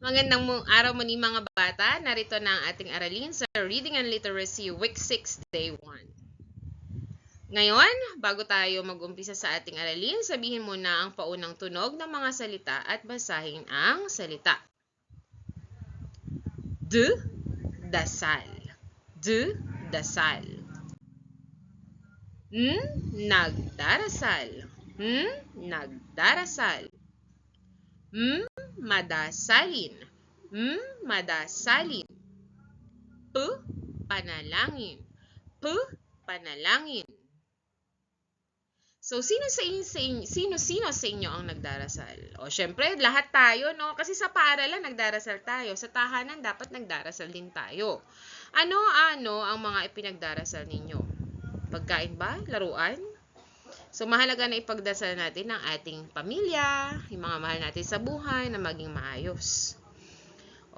Magandang araw muli mga bata. Narito na ang ating aralin sa Reading and Literacy Week 6, Day 1. Ngayon, bago tayo mag-umpisa sa ating aralin, sabihin muna ang paunang tunog ng mga salita at basahin ang salita. D, dasal. D, dasal. N, nagdarasal. N, nagdarasal. M, madasalin. M, madasalin. P, panalangin. P, panalangin. So, sino sa inyo, sa inyo, sino, sino sa inyo ang nagdarasal? O, syempre, lahat tayo, no? Kasi sa paaralan, nagdarasal tayo. Sa tahanan, dapat nagdarasal din tayo. Ano-ano ang mga ipinagdarasal ninyo? Pagkain ba? Laruan? So, mahalaga na ipagdasal natin ang ating pamilya, yung mga mahal natin sa buhay na maging maayos.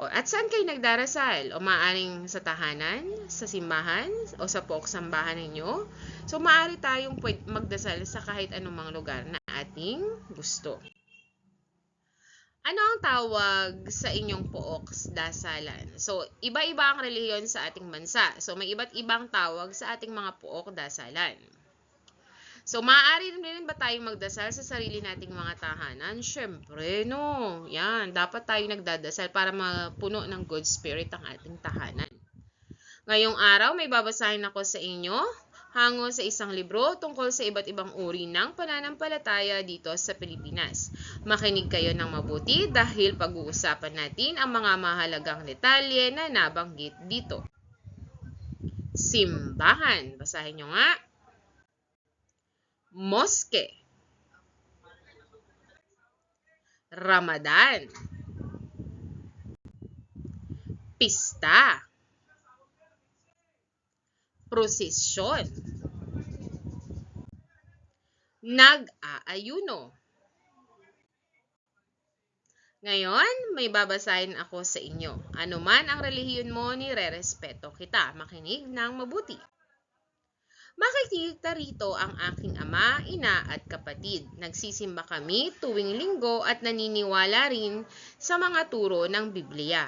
O, at saan kayo nagdarasal? O maaaring sa tahanan, sa simbahan, o sa pook sambahan ninyo? So, maaari tayong magdasal sa kahit anumang lugar na ating gusto. Ano ang tawag sa inyong pook dasalan? So, iba-iba ang relihiyon sa ating bansa. So, may iba't ibang tawag sa ating mga pook dasalan. So, maaari rin ba tayong magdasal sa sarili nating mga tahanan? Siyempre, no. Yan, dapat tayo nagdadasal para mapuno ng good spirit ang ating tahanan. Ngayong araw, may babasahin ako sa inyo hango sa isang libro tungkol sa iba't ibang uri ng pananampalataya dito sa Pilipinas. Makinig kayo ng mabuti dahil pag-uusapan natin ang mga mahalagang detalye na nabanggit dito. Simbahan. Basahin nyo nga. Moske. Ramadan. Pista. Prosesyon. Nag-aayuno. Ngayon, may babasahin ako sa inyo. Ano man ang relihiyon mo, nire-respeto kita. Makinig ng mabuti. Makikita rito ang aking ama, ina at kapatid. Nagsisimba kami tuwing linggo at naniniwala rin sa mga turo ng Biblia.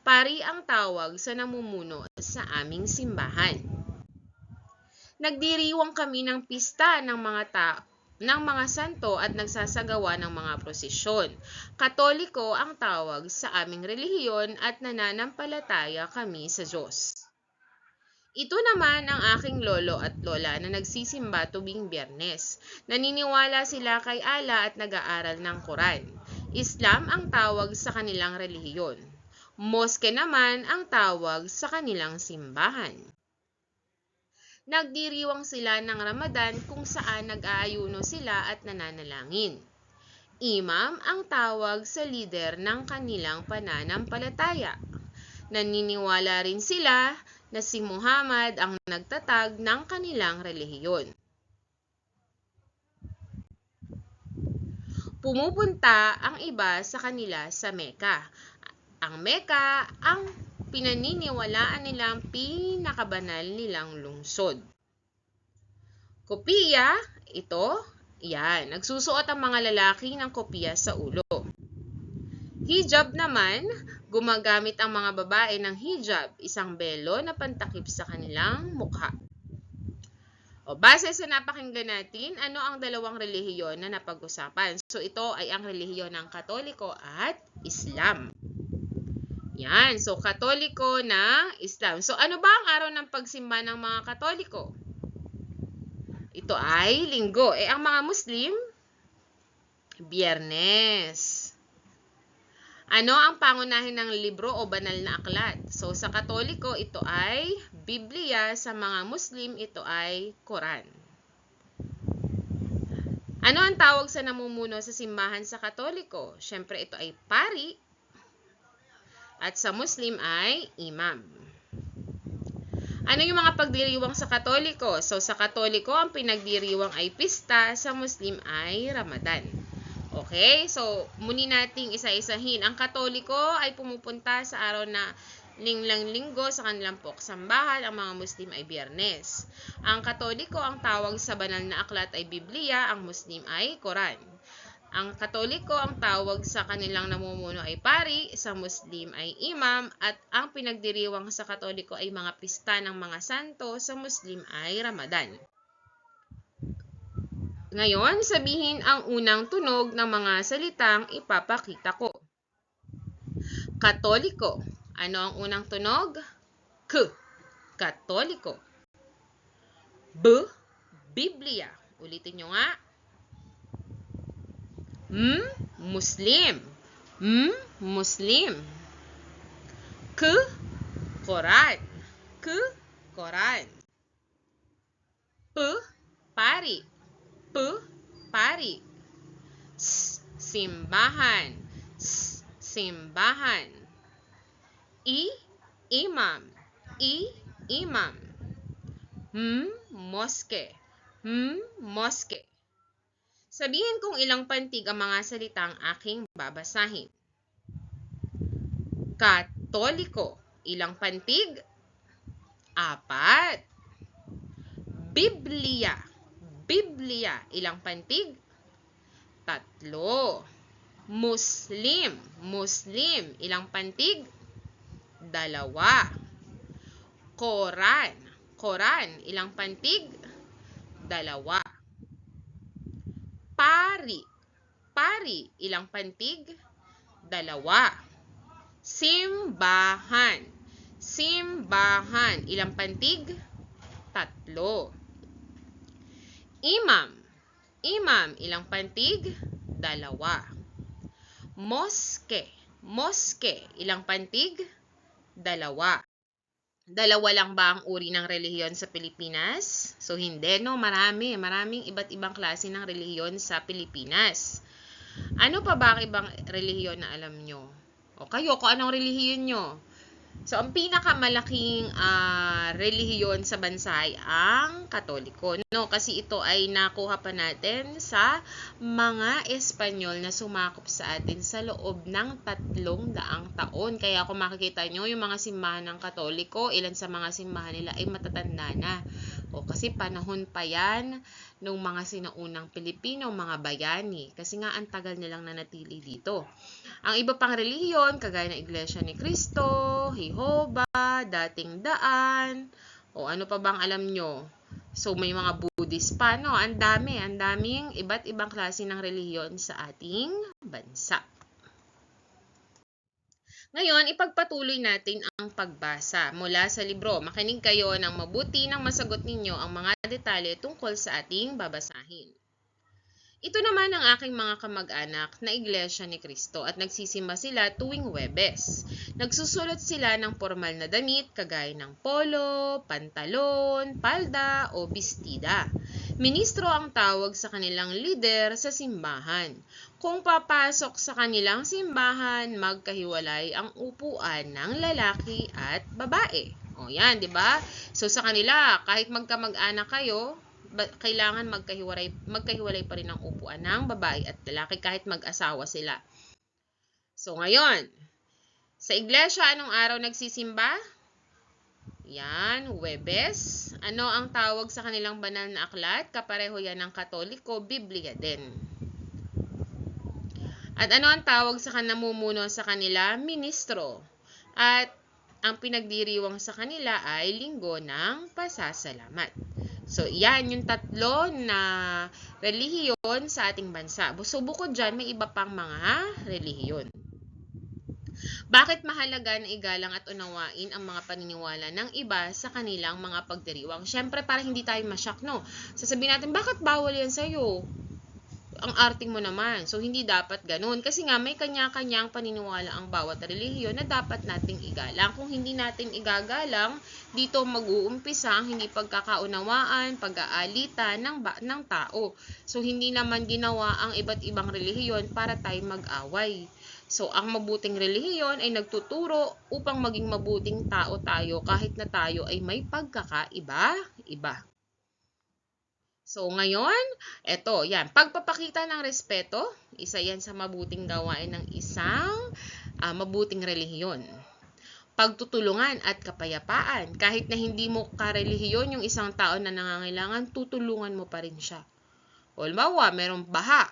Pari ang tawag sa namumuno sa aming simbahan. Nagdiriwang kami ng pista ng mga ta ng mga santo at nagsasagawa ng mga prosesyon. Katoliko ang tawag sa aming relihiyon at nananampalataya kami sa Diyos. Ito naman ang aking lolo at lola na nagsisimba tuwing biyernes. Naniniwala sila kay Allah at nag-aaral ng Quran. Islam ang tawag sa kanilang relihiyon. Moske naman ang tawag sa kanilang simbahan. Nagdiriwang sila ng Ramadan kung saan nag-aayuno sila at nananalangin. Imam ang tawag sa lider ng kanilang pananampalataya. Naniniwala rin sila na si Muhammad ang nagtatag ng kanilang relihiyon. Pumupunta ang iba sa kanila sa Mecca. Ang Mecca ang pinaniniwalaan nilang pinakabanal nilang lungsod. Kopiya, ito, yan, nagsusuot ang mga lalaki ng kopiya sa ulo. Hijab naman, gumagamit ang mga babae ng hijab, isang belo na pantakip sa kanilang mukha. O, base sa napakinggan natin, ano ang dalawang relihiyon na napag-usapan? So, ito ay ang relihiyon ng Katoliko at Islam. Yan. So, Katoliko na Islam. So, ano ba ang araw ng pagsimba ng mga Katoliko? Ito ay linggo. Eh, ang mga Muslim, biyernes. Ano ang pangunahin ng libro o banal na aklat? So, sa Katoliko, ito ay Biblia. Sa mga Muslim, ito ay Quran. Ano ang tawag sa namumuno sa simbahan sa Katoliko? Siyempre, ito ay pari. At sa Muslim ay imam. Ano yung mga pagdiriwang sa Katoliko? So, sa Katoliko, ang pinagdiriwang ay pista. Sa Muslim ay Ramadan. Okay? So, muni nating isa-isahin. Ang Katoliko ay pumupunta sa araw na linglang linggo sa kanilang sambahan. Ang mga Muslim ay biyernes. Ang Katoliko, ang tawag sa banal na aklat ay Biblia. Ang Muslim ay Quran. Ang Katoliko, ang tawag sa kanilang namumuno ay pari, sa Muslim ay imam, at ang pinagdiriwang sa Katoliko ay mga pista ng mga santo, sa Muslim ay Ramadan. Ngayon, sabihin ang unang tunog ng mga salitang ipapakita ko. Katoliko. Ano ang unang tunog? K. Katoliko. B. Biblia. Ulitin nyo nga. M. Muslim. M. Muslim. K. Quran. K. Quran. P. Pari. P. Pari. S. Simbahan. S. Simbahan. I. Imam. I. Imam. M. Moske. M. Moske. Sabihin kung ilang pantig ang mga salitang aking babasahin. Katoliko. Ilang pantig? Apat. Biblia. Biblia. Ilang pantig? Tatlo. Muslim. Muslim. Ilang pantig? Dalawa. Koran. Koran. Ilang pantig? Dalawa. Pari. Pari. Ilang pantig? Dalawa. Simbahan. Simbahan. Ilang pantig? Tatlo. Imam. Imam. Ilang pantig? Dalawa. Moske. Moske. Ilang pantig? Dalawa. Dalawa lang ba ang uri ng relihiyon sa Pilipinas? So, hindi, no? Marami. Maraming iba't ibang klase ng relihiyon sa Pilipinas. Ano pa ba ang ibang relihiyon na alam nyo? O kayo, kung anong relihiyon nyo? So, ang pinakamalaking ah, relihiyon sa bansa ay ang Katoliko. No, kasi ito ay nakuha pa natin sa mga Espanyol na sumakop sa atin sa loob ng tatlong daang taon. Kaya kung makikita nyo, yung mga simbahan ng Katoliko, ilan sa mga simbahan nila ay matatanda na. O, kasi panahon pa yan ng mga sinaunang Pilipino, mga bayani. Kasi nga, ang tagal nilang nanatili dito. Ang iba pang relihiyon, kagaya ng Iglesia ni Cristo, Jehovah, Dating Daan, o ano pa bang alam nyo? So, may mga Buddhist pa, no? Ang dami, ang daming iba't ibang klase ng relihiyon sa ating bansa. Ngayon, ipagpatuloy natin ang pagbasa mula sa libro. Makinig kayo ng mabuti nang masagot ninyo ang mga detalye tungkol sa ating babasahin. Ito naman ang aking mga kamag-anak na Iglesia ni Cristo at nagsisimba sila tuwing Webes. Nagsusulot sila ng formal na damit kagaya ng polo, pantalon, palda o bestida. Ministro ang tawag sa kanilang leader sa simbahan. Kung papasok sa kanilang simbahan, magkahiwalay ang upuan ng lalaki at babae. O yan, di ba? So sa kanila, kahit magkamag-anak kayo, kailangan magkahiwalay, magkahiwalay pa rin ang upuan ng babae at lalaki kahit mag-asawa sila. So ngayon, sa iglesia, anong araw nagsisimba? Yan, Webes. Ano ang tawag sa kanilang banal na aklat? Kapareho yan ng Katoliko, Biblia din. At ano ang tawag sa kanamumuno sa kanila? Ministro. At ang pinagdiriwang sa kanila ay linggo ng pasasalamat. So, yan yung tatlo na relihiyon sa ating bansa. So, bukod dyan, may iba pang mga relihiyon. Bakit mahalaga na igalang at unawain ang mga paniniwala ng iba sa kanilang mga pagdiriwang? Siyempre, para hindi tayo masyak, no? Sasabihin natin, bakit bawal yan sa'yo? Ang arting mo naman. So, hindi dapat ganun. Kasi nga, may kanya-kanyang paniniwala ang bawat relihiyon na dapat nating igalang. Kung hindi natin igagalang, dito mag-uumpisa ang hindi pagkakaunawaan, pag-aalitan ng, ba- ng tao. So, hindi naman ginawa ang iba't ibang relihiyon para tayo mag-away. So, ang mabuting relihiyon ay nagtuturo upang maging mabuting tao tayo kahit na tayo ay may pagkakaiba-iba. So, ngayon, eto, yan. Pagpapakita ng respeto, isa yan sa mabuting gawain ng isang ah, mabuting relihiyon. Pagtutulungan at kapayapaan. Kahit na hindi mo karelihiyon yung isang tao na nangangailangan, tutulungan mo pa rin siya. O, halimbawa, merong baha.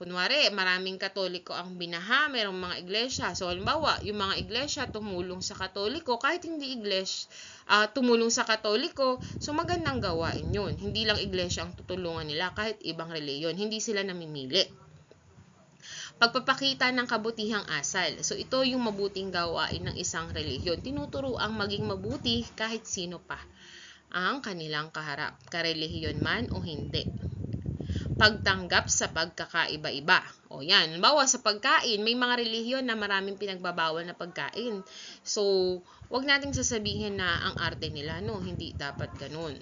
Kunwari, maraming katoliko ang binaha, merong mga iglesia. So, halimbawa, yung mga iglesia tumulong sa katoliko, kahit hindi iglesia, ah, tumulong sa katoliko, so magandang gawain yun. Hindi lang iglesia ang tutulungan nila, kahit ibang reliyon. Hindi sila namimili. Pagpapakita ng kabutihang asal. So, ito yung mabuting gawain ng isang reliyon. Tinuturo ang maging mabuti kahit sino pa ang kanilang kaharap, karelihiyon man o hindi pagtanggap sa pagkakaiba-iba. O yan, bawa sa pagkain, may mga relihiyon na maraming pinagbabawal na pagkain. So, wag nating sasabihin na ang arte nila, no, hindi dapat ganun.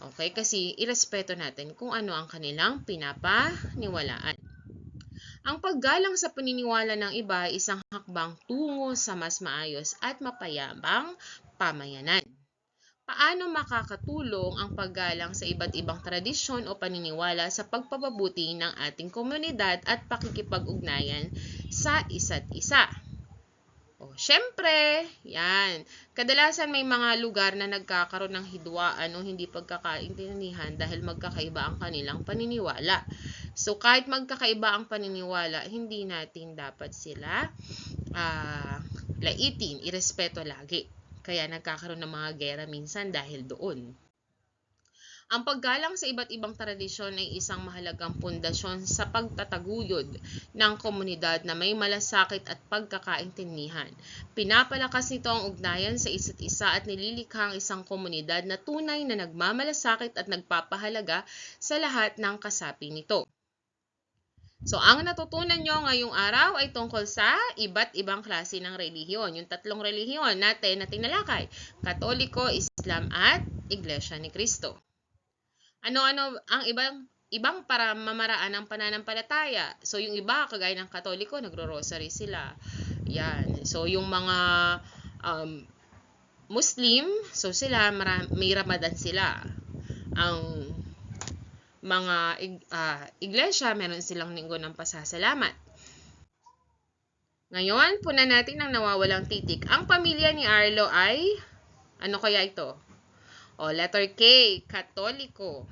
Okay, kasi irespeto natin kung ano ang kanilang pinapaniwalaan. Ang paggalang sa paniniwala ng iba ay isang hakbang tungo sa mas maayos at mapayabang pamayanan. Paano makakatulong ang paggalang sa iba't ibang tradisyon o paniniwala sa pagpapabuti ng ating komunidad at pakikipag-ugnayan sa isa't isa? O, syempre, yan. Kadalasan may mga lugar na nagkakaroon ng hidwaan o hindi pagkakaintindihan dahil magkakaiba ang kanilang paniniwala. So, kahit magkakaiba ang paniniwala, hindi natin dapat sila uh, laitin, irespeto lagi. Kaya nagkakaroon ng mga gera minsan dahil doon. Ang paggalang sa iba't ibang tradisyon ay isang mahalagang pundasyon sa pagtataguyod ng komunidad na may malasakit at pagkakaintindihan. Pinapalakas nito ang ugnayan sa isa't isa at nililikha ang isang komunidad na tunay na nagmamalasakit at nagpapahalaga sa lahat ng kasapi nito. So, ang natutunan nyo ngayong araw ay tungkol sa iba't ibang klase ng relihiyon. Yung tatlong relihiyon natin na tinalakay. Katoliko, Islam, at Iglesia ni Cristo. Ano-ano ang ibang ibang para mamaraan ng pananampalataya. So, yung iba, kagaya ng Katoliko, nagro-rosary sila. Yan. So, yung mga um, Muslim, so sila, may Ramadan sila. Ang mga uh, iglesia, meron silang linggo ng pasasalamat. Ngayon, puna natin ang nawawalang titik. Ang pamilya ni Arlo ay, ano kaya ito? O, letter K, Katoliko.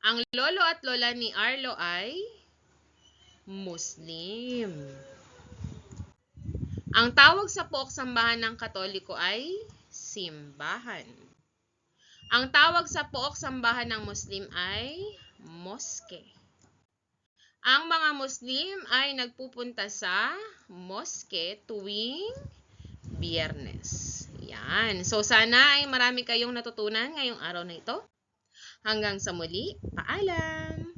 Ang lolo at lola ni Arlo ay Muslim. Ang tawag sa pook sambahan ng Katoliko ay simbahan. Ang tawag sa pook sambahan ng Muslim ay moske. Ang mga Muslim ay nagpupunta sa moske tuwing biyernes. Yan. So, sana ay marami kayong natutunan ngayong araw na ito. Hanggang sa muli, paalam!